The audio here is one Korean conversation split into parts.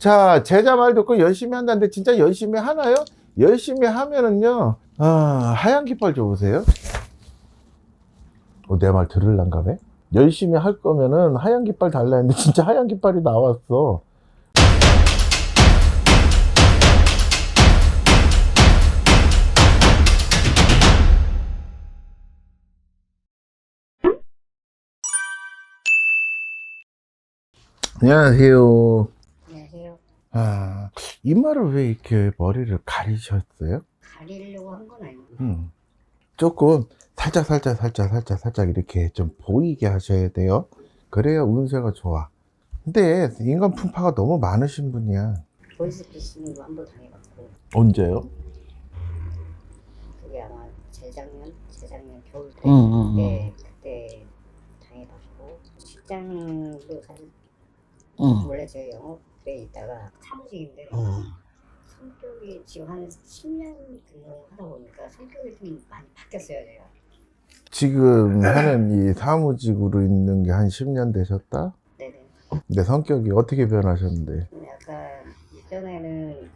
자, 제자 말 듣고 열심히 한다는데 진짜 열심히 하나요? 열심히 하면은요, 아, 하얀 깃발 줘보세요. 어, 내 말 들을란가 봐? 열심히 할 거면은 하얀 깃발 달라 했는데 진짜 하얀 깃발이 나왔어. 안녕하세요. 아, 이마를 왜 이렇게 머리를 가리셨어요? 가리려고 한 건 아니고 음. 조금 살짝 살짝 살짝 살짝 살짝 이렇게 좀 보이게 하셔야 돼요. 그래야 운세가 좋아. 근데 인간 풍파가 너무 많으신 분이야. 보이스 피싱도 한번 당해봤고 언제요? 그게 아마 재작년, 재작년 겨울 때 응, 응, 그때, 그때 당해봤고 직장도 사실 응. 원래 제 영업 에 있다가 사무직인데 어. 성격이 지금 한 10년 근무하다 보니까 성격이 좀 많이 바뀌었어요 제가 지금 하는 이 사무직으로 있는 게 한 10년 되셨다? 네네 근데 성격이 어떻게 변하셨는데? 좀 약간 이전에는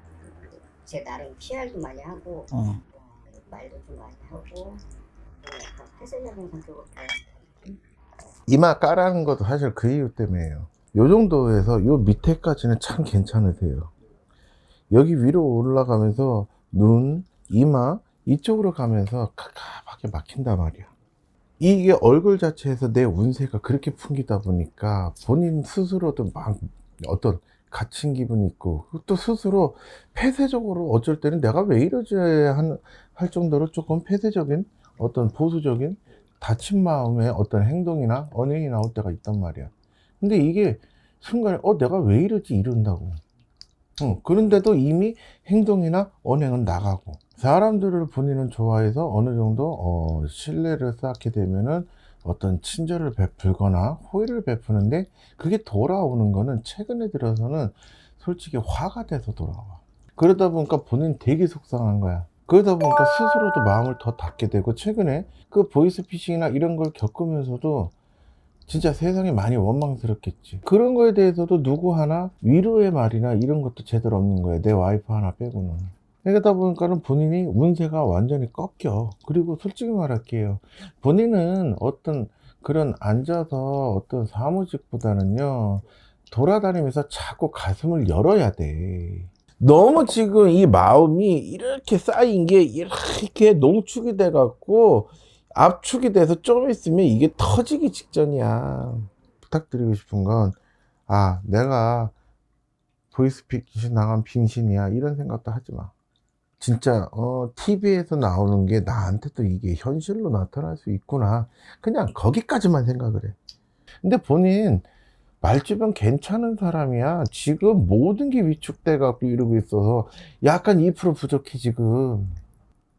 제 나름 PR도 많이 하고 어. 어, 말도 좀 많이 하고 좀 약간 폐쇄적인 성격으로 이마 까라는 것도 사실 그 이유 때문에요. 요 정도에서 요 밑에까지는 참 괜찮으세요. 여기 위로 올라가면서 눈, 이마 이쪽으로 가면서 갑갑하게 막힌단 말이야. 이게 얼굴 자체에서 내 운세가 그렇게 풍기다 보니까 본인 스스로도 막 어떤 갇힌 기분이 있고 또 스스로 폐쇄적으로 어쩔 때는 내가 왜 이러지 한- 할 정도로 조금 폐쇄적인 어떤 보수적인 다친 마음의 어떤 행동이나 언행이 나올 때가 있단 말이야. 근데 이게 순간에 어 내가 왜 이러지 이런다고. 응, 그런데도 이미 행동이나 언행은 나가고 사람들을 본인은 좋아해서 어느 정도 어, 신뢰를 쌓게 되면은 어떤 친절을 베풀거나 호의를 베푸는데 그게 돌아오는 거는 최근에 들어서는 솔직히 화가 돼서 돌아와. 그러다 보니까 본인 되게 속상한 거야. 그러다 보니까 스스로도 마음을 더 닫게 되고 최근에 그 보이스피싱이나 이런 걸 겪으면서도 진짜 세상이 많이 원망스럽겠지. 그런 거에 대해서도 누구 하나 위로의 말이나 이런 것도 제대로 없는 거예요. 내 와이프 하나 빼고는. 그러다 보니까는 본인이 운세가 완전히 꺾여. 그리고 솔직히 말할게요. 본인은 어떤 그런 앉아서 어떤 사무직보다는요, 돌아다니면서 자꾸 가슴을 열어야 돼. 너무 지금 이 마음이 이렇게 쌓인 게 이렇게 농축이 돼갖고 압축이 돼서 좀 있으면 이게 터지기 직전이야. 부탁드리고 싶은 건, 아, 내가 보이스피싱 나간 빙신이야. 이런 생각도 하지 마. 진짜, 어, TV에서 나오는 게 나한테도 이게 현실로 나타날 수 있구나. 그냥 거기까지만 생각을 해. 근데 본인, 말주변 괜찮은 사람이야. 지금 모든 게 위축돼 갖고 이러고 있어서 약간 2% 부족해, 지금.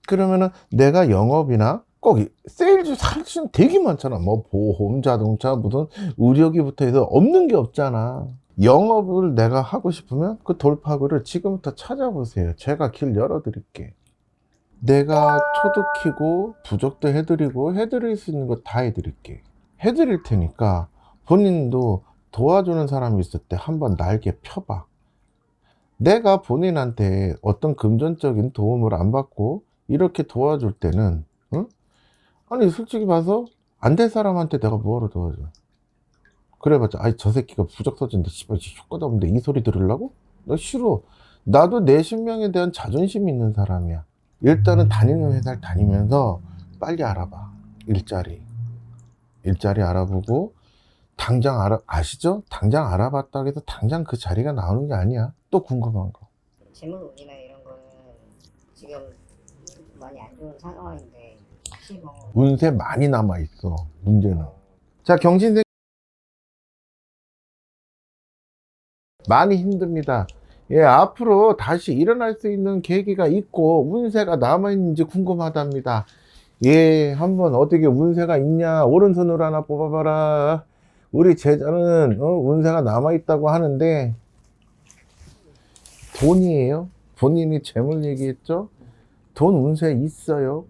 그러면은 내가 영업이나 꼭 이- 세일즈 사실은 되게 많잖아. 뭐 보험, 자동차, 무슨 의료기부터 해서 없는 게 없잖아. 영업을 내가 하고 싶으면 그 돌파구를 지금부터 찾아보세요. 제가 길 열어드릴게. 내가 초도 키고 부족도 해드리고 해드릴 수 있는 거 다 해드릴게. 해드릴 테니까 본인도 도와주는 사람이 있을 때 한번 날개 펴봐. 내가 본인한테 어떤 금전적인 도움을 안 받고 이렇게 도와줄 때는, 응? 아니, 솔직히 봐서 안될 사람한테 내가 뭐하러 도와줘. 그래봤자, 아이, 저 새끼가 부적 터진데, 씨발, 씨, 효과도 없는데 이 소리 들으려고? 나 싫어. 나도 내 신명에 대한 자존심이 있는 사람이야. 일단은 다니는 회사를 다니면서 빨리 알아봐. 일자리. 일자리 알아보고, 당장 알아, 아시죠? 당장 알아봤다고 해서 당장 그 자리가 나오는 게 아니야. 또 궁금한 거. 재물 운이나 이런 거는 지금 많이 안 좋은 상황인데 운세 많이 남아 있어. 문제는. 자, 경신생 많이 힘듭니다. 예, 앞으로 다시 일어날 수 있는 계기가 있고 운세가 남아 있는지 궁금하답니다. 예, 한번 어떻게 운세가 있냐 오른손으로 하나 뽑아봐라. 우리 제자는 어, 운세가 남아 있다고 하는데 돈이에요. 본인이 재물 얘기했죠. 돈 운세 있어요.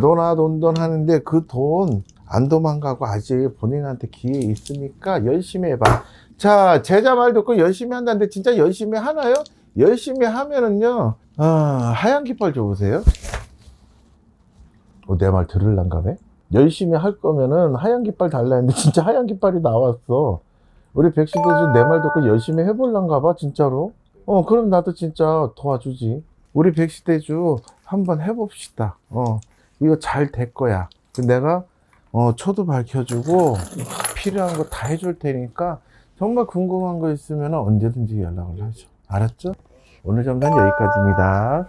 돈아 돈돈 하는데 그 돈 안 도망가고 아직 본인한테 기회 있으니까 열심히 해봐. 자, 제자 말 듣고 열심히 한다는데 진짜 열심히 하나요? 열심히 하면은요, 아, 하얀 깃발 줘보세요. 어, 내 말 들을란가 봐? 열심히 할 거면은 하얀 깃발 달라 했는데 진짜 하얀 깃발이 나왔어. 우리 백시대주 내 말 듣고 열심히 해볼란가 봐, 진짜로. 어, 그럼 나도 진짜 도와주지. 우리 백시대주 한번 해봅시다. 어, 이거 잘 될 거야. 그 내가, 어, 초도 밝혀주고, 필요한 거 다 해줄 테니까, 정말 궁금한 거 있으면 언제든지 연락을 하죠. 알았죠? 오늘 정도는 여기까지입니다.